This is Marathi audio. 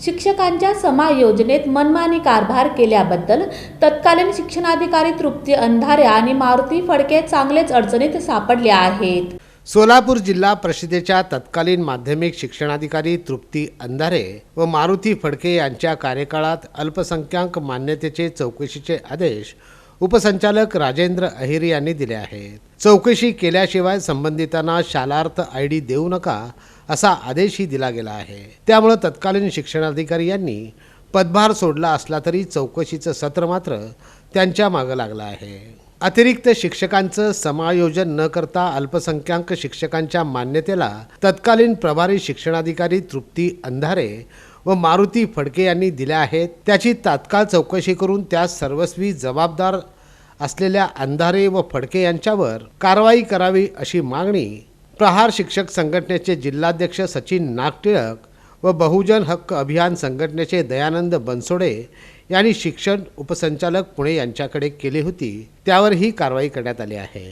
शिक्षकांच्या समायोजनेत मनमानी कारभार केल्याबद्दल तत्कालीन शिक्षणाधिकारी तृप्ती अंधारे आणि मारुती फडके चांगलेच अडचणीत सापडले आहेत. सोलापूर जिल्हा परिषदेच्या तत्कालीन माध्यमिक शिक्षणाधिकारी तृप्ती अंधारे व मारुती फडके यांच्या कार्यकाळात अल्पसंख्याक मान्यतेचे चौकशीचे आदेश उपसंचालक राजेंद्र अहिर यांनी दिले आहेत. चौकशी केल्याशिवाय संबंधितांना शालार्थ आय डी देऊ नका असा आदेशही दिला गेला आहे. त्यामुळं तत्कालीन शिक्षणाधिकारी यांनी पदभार सोडला असला तरी चौकशीचं सत्र मात्र त्यांच्या मागं लागलं आहे. अतिरिक्त शिक्षकांचं समायोजन न करता अल्पसंख्याक शिक्षकांच्या मान्यतेला तत्कालीन प्रभारी शिक्षणाधिकारी तृप्ती अंधारे व मारुती फडके यांनी दिल्या आहेत. त्याची तात्काळ चौकशी करून त्यास सर्वस्वी जबाबदार असलेल्या अंधारे व फडके यांच्यावर कारवाई करावी अशी मागणी प्रहार शिक्षक संघटनेचे जिल्हाध्यक्ष सचिन नागटिळक व बहुजन हक्क अभियान संघटनेचे दयानंद बनसोडे यांनी शिक्षण उपसंचालक पुणे यांच्याकडे केली होती. त्यावर ही कारवाई करण्यात आली आहे.